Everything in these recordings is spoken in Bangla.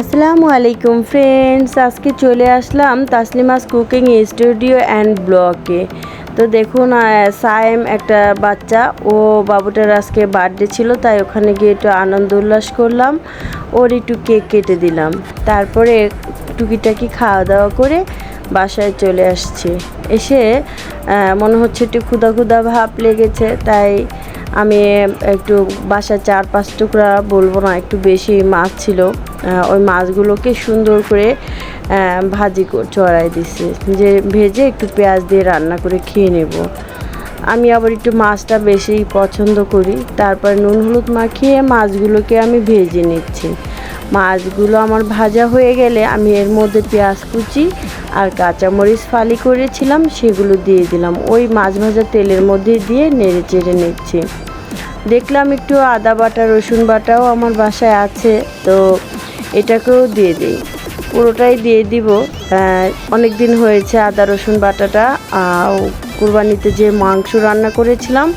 আসসালামু আলাইকুম ফ্রেন্ডস আজকে চলে আসলাম তাসলিমাস কুকিং স্টুডিও অ্যান্ড ব্লগে তো দেখুন সায়েম একটা বাচ্চা, ও বাবুটার আজকে বার্থডে ছিল, তাই ওখানে গিয়ে একটু আনন্দ উল্লাস করলাম, ওর একটু কেক কেটে দিলাম। তারপরে টুকিটাকি খাওয়া দাওয়া করে বাসায় চলে আসছি। এসে মনে হচ্ছে একটু ক্ষুদা ক্ষুদা ভাব লেগেছে, তাই আমি একটু বাসায় চার পাঁচ টুকরা বলব না, একটু বেশি মাছ ছিল। ওই মাছগুলোকে সুন্দর করে ভাজি চড়াই দিছি। যে ভেজে একটু পেঁয়াজ দিয়ে রান্না করে খেয়ে নেব। আমি আবার একটু মাছটা বেশি পছন্দ করি। তারপর নুন হলুদ মাখিয়ে মাছগুলোকে আমি ভেজে নিচ্ছি। মাছগুলো আমার ভাজা হয়ে গেলে আমি এর মধ্যে পেঁয়াজ কুচি আর কাঁচামরিচ ফালি করেছিলাম, সেগুলো দিয়ে দিলাম। ওই মাছ ভাজা তেলের মধ্যে দিয়ে নেড়ে চেড়ে নিচ্ছি। দেখলাম একটু আদা বাটা, রসুন বাটাও আমার বাসায় আছে। তো এটাকেও দিয়ে দিই। পুরোটাই দিয়ে দিব। অনেক দিন হয়েছে আদা, রসুন বাটাটা। কুরবানিতে যে মাংস রান্না করেছিলাম,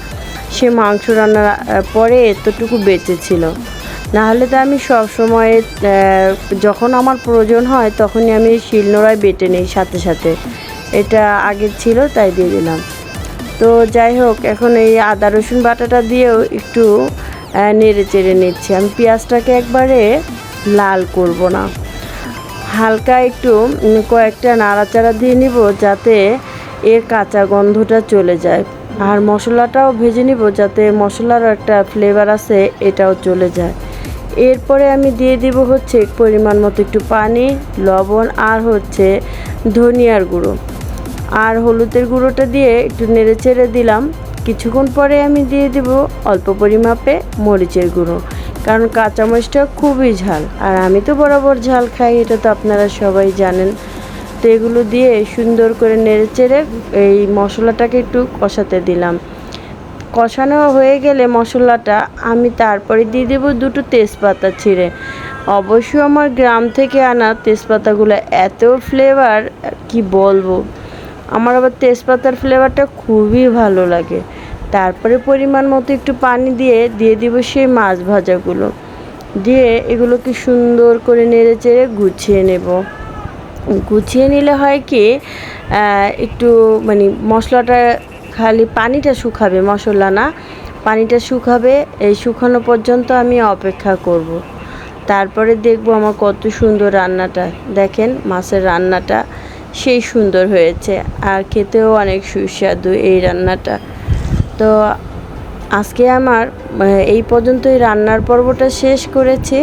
সে মাংস রান্নার পরে এতটুকু বেঁচেছিল নাহলে তো আমি সব সময় যখন আমার প্রয়োজন হয়, তখনই আমি শিলনোড়ায় বেটে নিই সাথে সাথে। এটা আগের ছিল, তাই দিয়ে দিলাম। তো যাই হোক, এখন এই আদা, রসুন বাটাটা দিয়েও একটু নেড়ে চেড়ে নিচ্ছি। আমি পেঁয়াজটাকে একবারে লাল করব না। হালকা একটু কয়েকটা নাড়াচাড়া দিয়ে নিব যাতে এর কাঁচা গন্ধটা চলে যায়। আর মশলাটাও ভেজে নিব যাতে মশলারও একটা ফ্লেভার আছে, এটাও চলে যায়। এরপরে আমি দিয়ে দিব হচ্ছে পরিমাণ মতো একটু পানি, লবণ আর হচ্ছে ধনিয়ার গুঁড়ো। আর হলুদের গুঁড়োটা দিয়ে একটু নেড়ে চেড়ে দিলাম। কিছুক্ষণ পরে আমি দিয়ে দিব অল্প পরিমাপে মরিচের গুঁড়ো। কারণ কাঁচামরিচটা খুবই ঝাল। আর আমি তো বরাবর ঝাল খাই, এটা তো আপনারা সবাই জানেন। তো এগুলো দিয়ে সুন্দর করে নেড়ে চেড়ে এই মশলাটাকে একটু কষাতে দিলাম। কষানো হয়ে গেলে মশলাটা আমি তারপরে দিয়ে দেবো দুটো তেজপাতা ছিঁড়ে। অবশ্যই আমার গ্রাম থেকে আনা তেজপাতাগুলো এত ফ্লেভার কি বলব? আমার আবার তেজপাতার ফ্লেভারটা খুবই ভালো লাগে। তারপরে পরিমাণ মতো একটু পানি দিয়ে দিয়ে দিব সেই মাছ ভাজাগুলো। দিয়ে এগুলোকে সুন্দর করে নেড়ে চেড়ে গুছিয়ে নেব। গুছিয়ে নিলে হয় কি একটু মানে মশলাটা খালি পানিটা শুকাবে, মশলা না, পানিটা শুকাবে, এই শুকানো পর্যন্ত আমি অপেক্ষা করব। তারপরে দেখব আমার কত সুন্দর রান্নাটা। দেখেন মাছের রান্নাটা সেই সুন্দর হয়েছে, আর খেতেও অনেক সুস্বাদু এই রান্নাটা। তো আজকে আমার এই পর্যন্তই রান্নার পর্বটা শেষ করেছি।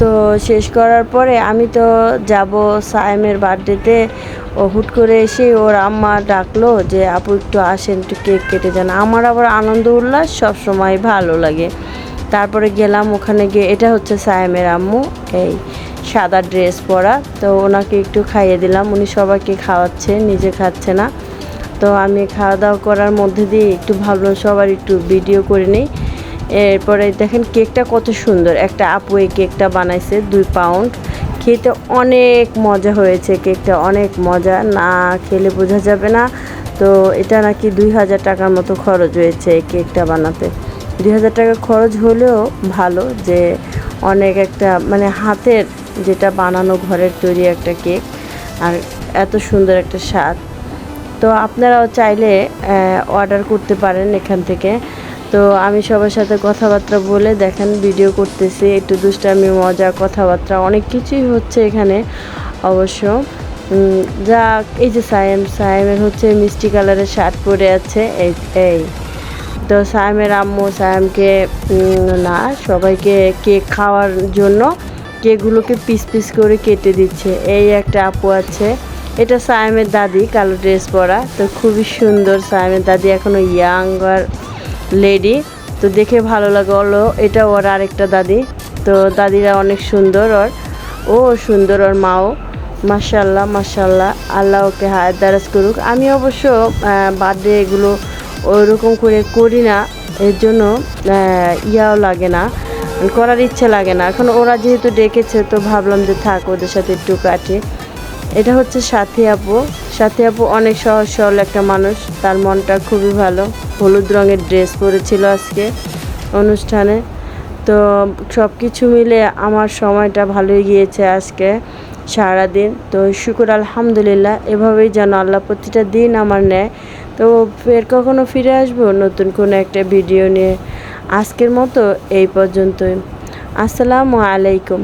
তো শেষ করার পরে আমি তো যাব সায়েমের বার্থডেতে। ও হুট করে এসে ওর আম্মা ডাকলো যে, আপু, একটু আসেন, একটু কেক কেটে যান আমার আবার আনন্দ, উল্লাস, সব সময় ভালো লাগে। তারপরে গেলাম ওখানে গিয়ে, এটা হচ্ছে সায়েমের আম্মু, এই সাদা ড্রেস পরা। তো ওনাকে একটু খাইয়ে দিলাম। উনি সবাইকে খাওয়াচ্ছে, নিজে খাচ্ছে না। তো আমি খাওয়া দাওয়া করার মধ্যে দিয়ে একটু ভাবলাম সবার একটু ভিডিও করে নিই। এরপরে দেখেন কেকটা কত সুন্দর। একটা আপু এই কেকটা বানাইছে দুই পাউন্ড খেতে অনেক মজা হয়েছে কেকটা, অনেক মজা। না খেলে বোঝা যাবে না। তো এটা নাকি দুই হাজার টাকার মতো খরচ হয়েছে এই কেকটা বানাতে। দুই হাজার টাকা খরচ হলেও ভালো যে অনেক একটা মানে হাতের যেটা বানানো ঘরের তৈরি একটা কেক। আর এত সুন্দর একটা স্বাদ। তো আপনারাও চাইলে অর্ডার করতে পারেন এখান থেকে। তো আমি সবার সাথে কথাবার্তা বলে দেখেন ভিডিও করতেছি। একটু দুষ্টামি, মজা, কথাবার্তা, অনেক কিছুই হচ্ছে এখানে অবশ্য। যা, এই যে সায়েম, সায়েমের হচ্ছে মিষ্টি কালারের শার্ট পরে আছে, এই এই। তো সায়েমের আম্মু সায়েমকে না, সবাইকে কেক খাওয়ার জন্য কেকগুলোকে পিস পিস করে কেটে দিচ্ছে। এই একটা আপু আছে এটা সায়েমের দাদি, কালো ড্রেস পরা। তো খুবই সুন্দর সায়েমের দাদি, এখনও ইয়াং আর লেডি তো দেখে ভালো লাগল, এটা ওর আরেকটা দাদি। তো দাদিরা অনেক সুন্দর ওর। ও সুন্দর ওর মাও। মাশাল্লাহ মাশাল্লাহ আল্লাহ ওকে হায়াত দারাজ করুক। আমি অবশ্য বার্থডে এগুলো ওইরকম করে করি না। এর জন্য ইয়াও লাগে না। করার ইচ্ছে লাগে না। এখন ওরা যেহেতু ডেকেছে, তো ভাবলাম যে থাক, ওদের সাথে একটু কাটে। এটা হচ্ছে সাথী আপু। সাথী আপু অনেক সহজ, সরল একটা মানুষ। তার মনটা খুবই ভালো। হলুদ রঙের ড্রেস পরেছিল আজকে অনুষ্ঠানে। তো সব কিছু মিলে আমার সময়টা ভালোই গিয়েছে আজকে সারাদিন। তো শুকুর আলহামদুলিল্লাহ, এভাবেই যেন আল্লাহ প্রতিটা দিন আমার নেয়। তো ফের কখনো ফিরে আসব নতুন কোনো একটা ভিডিও নিয়ে। আজকের মতো এই পর্যন্তই। আসসালামু আলাইকুম।